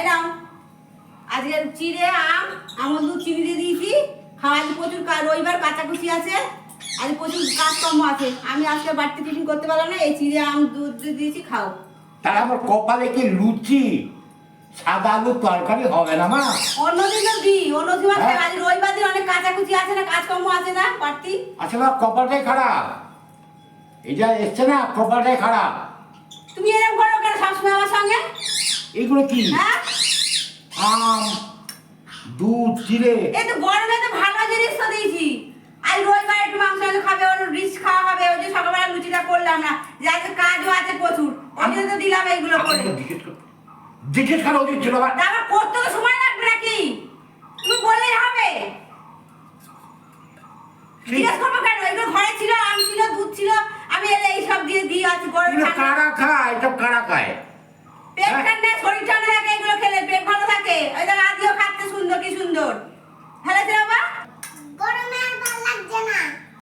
এই নাও। আজকে চিড়ে আম আমল দুধ চিনি দিয়ে দিয়েছি। খাওয়া আজ প্রচুর রবিবার কাঁচাকুচি আছে। আজ প্রচুর কাজকর্ম আছে। আমি আজকে বাড়তি টিফিন করতে পারলাম না এই চিড়ে আম দুধ দিয়ে দিয়েছি খাও। তাহলে আমার কপালে কি লুচি সাদা আলুর তরকারি হবে না মা? অন্যদিনও দিই অন্যদিন হ্যাঁ। আজ রবিবার দিন অনেক কাঁচাকুচি আছে না কাজকর্ম আছে না বাড়তি। আসলে কপালটাই খারাপ। এটা এসছে না কপালটাই খারাপ। তুমি এরকম করো কেন সবসময় আমার সঙ্গে? এগুলো কি? হ্যাঁ? আম দুধ চিড়ে এই তো গরমে তো ভালো জিনিস তো দিয়েছি আজ রবিবার একটু মাংস খাবে ওর রিচ খাওয়া হবে ওই যে সকালবেলা লুচিটা করলাম না যে আজকে কাজও আছে প্রচুর। ওই তো দিলাম এইগুলো করে। জিজ্ঞেস করা উচিত ছিল আমার তা আবার করতে তো সময় লাগবে নাকি? তুমি বললেই হবে। জিজ্ঞেস করব কেন? এগুলো ঘরে ছিল আম ছিল দুধ ছিল আমি এলে এইসব দিয়ে দিয়ে আছি গরমে কারা খায়? এসব কারা খায়? পেট হ্যাঁ। ঠান্ডা শরীর ঠান্ডা